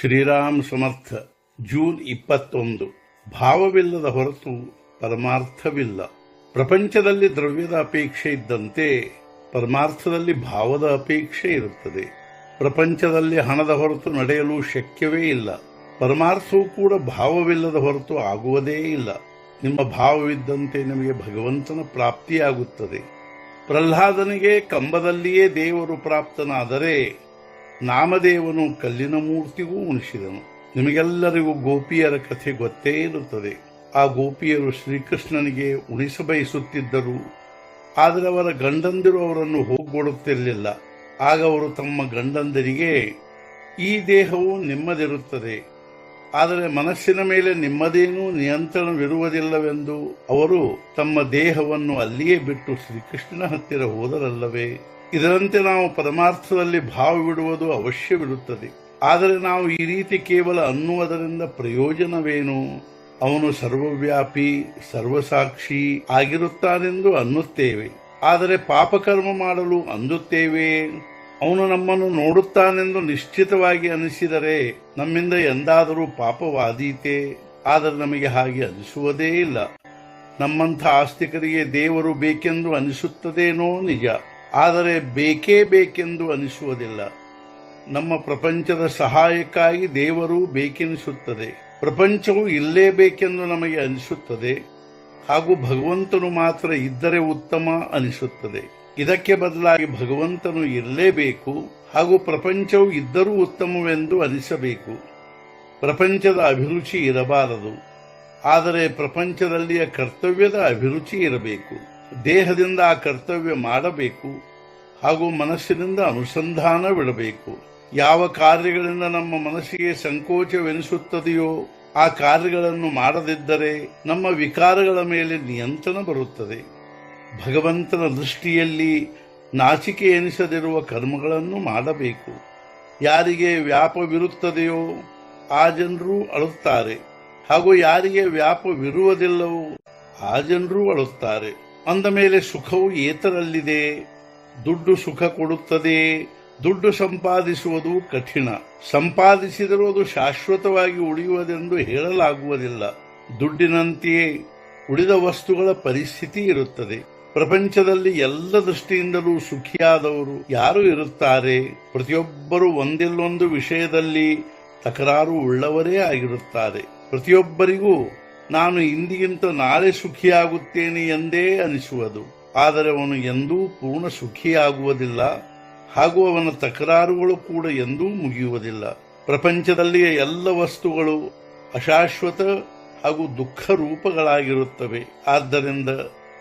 ಶ್ರೀರಾಮ್ ಸಮರ್ಥ, June ಇಪ್ಪತ್ತೊಂದು. ಭಾವವಿಲ್ಲದ ಹೊರತು ಪರಮಾರ್ಥವಿಲ್ಲ. ಪ್ರಪಂಚದಲ್ಲಿ ದ್ರವ್ಯದ ಅಪೇಕ್ಷೆ ಇದ್ದಂತೆ ಪರಮಾರ್ಥದಲ್ಲಿ ಭಾವದ ಅಪೇಕ್ಷೆ ಇರುತ್ತದೆ. ಪ್ರಪಂಚದಲ್ಲಿ ಹಣದ ಹೊರತು ನಡೆಯಲು ಶಕ್ಯವೇ ಇಲ್ಲ. ಪರಮಾರ್ಥವೂ ಕೂಡ ಭಾವವಿಲ್ಲದ ಹೊರತು ಆಗುವುದೇ ಇಲ್ಲ. ನಿಮ್ಮ ಭಾವವಿದ್ದಂತೆ ನಿಮಗೆ ಭಗವಂತನ ಪ್ರಾಪ್ತಿಯಾಗುತ್ತದೆ. ಪ್ರಹ್ಲಾದನಿಗೆ ಕಂಬದಲ್ಲಿಯೇ ದೇವರು ಪ್ರಾಪ್ತನಾದರೆ ನಾಮದೇವನು ಕಲ್ಲಿನ ಮೂರ್ತಿಗೂ ಉಣಿಸಿದನು ನಿಮಗೆಲ್ಲರಿಗೂ ಗೋಪಿಯರ ಕಥೆ ಗೊತ್ತೇ ಇರುತ್ತದೆ. ಆ ಗೋಪಿಯರು ಶ್ರೀಕೃಷ್ಣನಿಗೆ ಉಣಿಸಬಯಸುತ್ತಿದ್ದರು. ಆದರೆ ಅವರ ಗಂಡಂದಿರು ಅವರನ್ನು ಹೋಗಿಕೊಡುತ್ತಿರಲಿಲ್ಲ ಆಗ ಅವರು ತಮ್ಮ ಗಂಡಂದರಿಗೆ, ಈ ದೇಹವು ನಿಮ್ಮದಿರುತ್ತದೆ. ಆದರೆ ಮನಸ್ಸಿನ ಮೇಲೆ ನಿಮ್ಮದೇನೂ ನಿಯಂತ್ರಣವಿರುವುದಿಲ್ಲವೆಂದು ಅವರು ತಮ್ಮ ದೇಹವನ್ನು ಅಲ್ಲಿಯೇ ಬಿಟ್ಟು ಶ್ರೀಕೃಷ್ಣನ ಹತ್ತಿರ ಹೋದರಲ್ಲವೇ? ಇದರಂತೆ ನಾವು ಪರಮಾರ್ಥದಲ್ಲಿ ಭಾವವಿಡುವುದು ಅವಶ್ಯವಿರುತ್ತದೆ. ಆದರೆ ನಾವು ಈ ರೀತಿ ಕೇವಲ ಅನ್ನುವುದರಿಂದ ಪ್ರಯೋಜನವೇನು? ಅವನು ಸರ್ವವ್ಯಾಪಿ, ಸರ್ವಸಾಕ್ಷಿ ಆಗಿರುತ್ತಾನೆಂದು ಅನ್ನುತ್ತೇವೆ. ಆದರೆ ಪಾಪಕರ್ಮ ಮಾಡಲು ಅಂದುತ್ತೇವೆ? ಅವನು ನಮ್ಮನ್ನು ನೋಡುತ್ತಾನೆಂದು ನಿಶ್ಚಿತವಾಗಿ ಅನಿಸಿದರೆ ನಮ್ಮಿಂದ ಎಂದಾದರೂ ಪಾಪವಾದೀತೆ? ಆದರೆ ನಮಗೆ ಹಾಗೆ ಅನಿಸುವುದೇ ಇಲ್ಲ. ನಮ್ಮಂಥ ಆಸ್ತಿಕರಿಗೆ ದೇವರು ಬೇಕೆಂದು ಅನಿಸುತ್ತದೇನೋ ನಿಜ. ಆದರೆ ಬೇಕೇ ಬೇಕೆಂದು ಅನಿಸುವುದಿಲ್ಲ. ನಮ್ಮ ಪ್ರಪಂಚದ ಸಹಾಯಕ್ಕಾಗಿ ದೇವರು ಬೇಕೆನಿಸುತ್ತದೆ. ಪ್ರಪಂಚವು ಇಲ್ಲೇಬೇಕೆಂದು ನಮಗೆ ಅನಿಸುತ್ತದೆ. ಹಾಗೂ ಭಗವಂತನು ಮಾತ್ರ ಇದ್ದರೆ ಉತ್ತಮ ಅನಿಸುತ್ತದೆ. ಇದಕ್ಕೆ ಬದಲಾಗಿ ಭಗವಂತನು ಇರಲೇಬೇಕು ಹಾಗೂ ಪ್ರಪಂಚವು ಇದ್ದರೂ ಉತ್ತಮವೆಂದು ಅನಿಸಬೇಕು. ಪ್ರಪಂಚದ ಅಭಿರುಚಿ ಇರಬಾರದು. ಆದರೆ ಪ್ರಪಂಚದಲ್ಲಿಯ ಕರ್ತವ್ಯದ ಅಭಿರುಚಿ ಇರಬೇಕು. ದೇಹದಿಂದ ಆ ಕರ್ತವ್ಯ ಮಾಡಬೇಕು ಹಾಗೂ ಮನಸ್ಸಿನಿಂದ ಅನುಸಂಧಾನವಿಡಬೇಕು ಯಾವ ಕಾರ್ಯಗಳಿಂದ ನಮ್ಮ ಮನಸ್ಸಿಗೆ ಸಂಕೋಚವೆನಿಸುತ್ತದೆಯೋ ಆ ಕಾರ್ಯಗಳನ್ನು ಮಾಡದಿದ್ದರೆ ನಮ್ಮ ವಿಕಾರಗಳ ಮೇಲೆ ನಿಯಂತ್ರಣ ಬರುತ್ತದೆ. ಭಗವಂತನ ದೃಷ್ಟಿಯಲ್ಲಿ ನಾಚಿಕೆ ಎನಿಸದಿರುವ ಕರ್ಮಗಳನ್ನು ಮಾಡಬೇಕು. ಯಾರಿಗೆ ವ್ಯಾಪವಿರುತ್ತದೆಯೋ ಆ ಜನರು ಅಳುತ್ತಾರೆ ಹಾಗೂ ಯಾರಿಗೆ ವ್ಯಾಪವಿರುವುದಿಲ್ಲವೋ ಆ ಜನರು ಅಳುತ್ತಾರೆ. ಅಂದ ಮೇಲೆ ಸುಖವು ಏತರಲ್ಲಿದೆ? ದುಡ್ಡು ಸುಖ ಕೊಡುತ್ತದೆ. ದುಡ್ಡು ಸಂಪಾದಿಸುವುದು ಕಠಿಣ. ಸಂಪಾದಿಸಿದರೂ ಅದು ಶಾಶ್ವತವಾಗಿ ಉಳಿಯುವುದೆಂದು ಹೇಳಲಾಗುವುದಿಲ್ಲ. ದುಡ್ಡಿನಂತೆಯೇ ಉಳಿದ ವಸ್ತುಗಳ ಪರಿಸ್ಥಿತಿ ಇರುತ್ತದೆ. ಪ್ರಪಂಚದಲ್ಲಿ ಎಲ್ಲ ದೃಷ್ಟಿಯಿಂದಲೂ ಸುಖಿಯಾದವರು ಯಾರು ಇರುತ್ತಾರೆ? ಪ್ರತಿಯೊಬ್ಬರು ಒಂದಿಲ್ಲೊಂದು ವಿಷಯದಲ್ಲಿ ತಕರಾರು ಉಳ್ಳವರೇ ಆಗಿರುತ್ತಾರೆ. ಪ್ರತಿಯೊಬ್ಬರಿಗೂ ನಾನು ಇಂದಿಗಿಂತ ನಾಳೆ ಸುಖಿಯಾಗುತ್ತೇನೆ ಎಂದೇ ಅನಿಸುವುದು. ಆದರೆ ಅವನು ಎಂದೂ ಪೂರ್ಣ ಸುಖಿಯಾಗುವುದಿಲ್ಲ. ಹಾಗೂ ಅವನ ತಕರಾರುಗಳು ಕೂಡ ಎಂದೂ ಮುಗಿಯುವುದಿಲ್ಲ. ಪ್ರಪಂಚದಲ್ಲಿಯ ಎಲ್ಲ ವಸ್ತುಗಳು ಅಶಾಶ್ವತ ಹಾಗೂ ದುಃಖ ರೂಪಗಳಾಗಿರುತ್ತವೆ ಆದ್ದರಿಂದ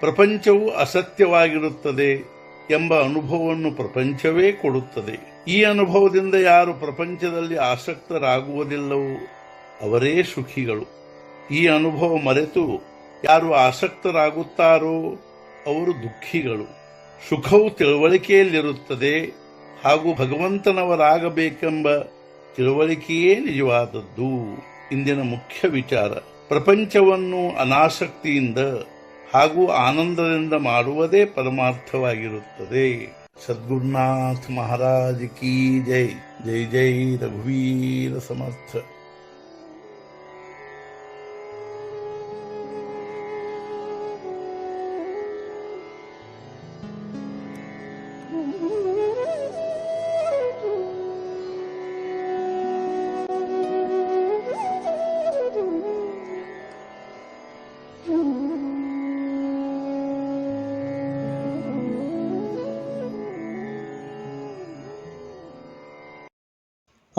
ಪ್ರಪಂಚವು ಅಸತ್ಯವಾಗಿರುತ್ತದೆ ಎಂಬ ಅನುಭವವನ್ನು ಪ್ರಪಂಚವೇ ಕೊಡುತ್ತದೆ. ಈ ಅನುಭವದಿಂದ ಯಾರು ಪ್ರಪಂಚದಲ್ಲಿ ಆಸಕ್ತರಾಗುವುದಿಲ್ಲವೋ ಅವರೇ ಸುಖಿಗಳು. ಈ ಅನುಭವ ಮರೆತು ಯಾರು ಆಸಕ್ತರಾಗುತ್ತಾರೋ ಅವರು ದುಃಖಿಗಳು. ಸುಖವು ತಿಳುವಳಿಕೆಯಲ್ಲಿರುತ್ತದೆ ಹಾಗೂ ಭಗವಂತನವರಾಗಬೇಕೆಂಬ ತಿಳುವಳಿಕೆಯೇ ನಿಜವಾದದ್ದು. ಇಂದಿನ ಮುಖ್ಯ ವಿಚಾರ. ಪ್ರಪಂಚವನ್ನು ಅನಾಸಕ್ತಿಯಿಂದ ಹಾಗೂ ಆನಂದದಿಂದ ಮಾಡುವುದೇ ಪರಮಾರ್ಥವಾಗಿರುತ್ತದೆ. ಸದ್ಗುರುನಾಥ್ ಮಹಾರಾಜ್ ಕೀ ಜೈ. ಜೈ ಜೈ ರಘುವೀರ ಸಮರ್ಥ.